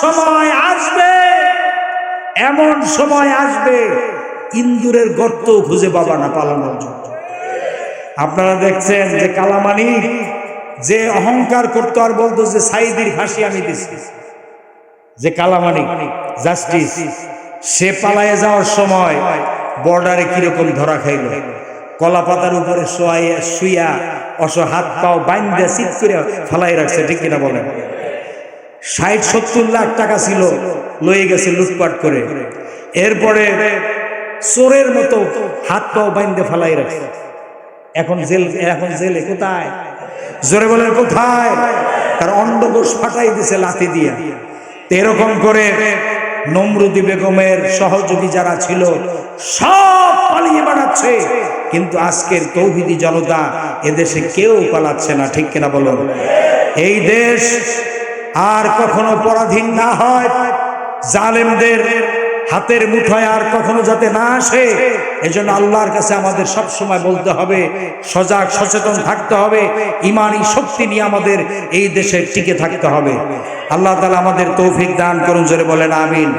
সময় আসবে, এমন সময় আসবে, ইন্দুরের গর্ত খুঁজে পাবা না পালানোর জন্য। আপনারা দেখছেন যে কালামানি যে অহংকার করতো আর বলতো যে সাইদির ফাঁসি আমি দিচ্ছি যে কালামানি, জাস্টিস, সে পালায়ে যাওয়ার সময় বর্ডারে কীরকম ধরা খাইল। কলা পাতার উপরে শোয়াইয়া, শুইয়া অস হাত পাও বাইন্দে চিত করে ফালাই রাখছে, ঠিক কিনা বলেন? ষাট, সত্তর লাখ টাকা ছিল, লয়ে গেছে লুটপাট করে। এরপরে চোরের মতো হাত পাও বাইন্দে ফালাই রাখছে। এখন জেল, এখন জেলে কোথায়? জোরে বলেন, কোথায়? তার অন্ডকোষ ফাটাই দিছে লাথি দিয়ে। এরকম করে নমরুদি বেগমের সহযোগী যারা ছিল, সব পালিয়ে বেড়াচ্ছে। কিন্তু আজকের তৌহিদি জনতা এদেশে কেউ পালাচ্ছে না, ঠিক কিনা বলো এই দেশ আর কখনো পরাধীন না হয়। জালেমদের হাতের মুঠোয় আর কখনো যাতে না আসে এই জন্য আল্লাহর কাছে আমাদের সব সময় বলতে হবে, সজাগ, সচেতন থাকতে হবে, ইমানি শক্তি নিয়ে আমাদের এই দেশে টিকে থাকতে হবে। আল্লাহ তালা আমাদের তৌফিক দান করুন, জোরে বলেন, আমিন।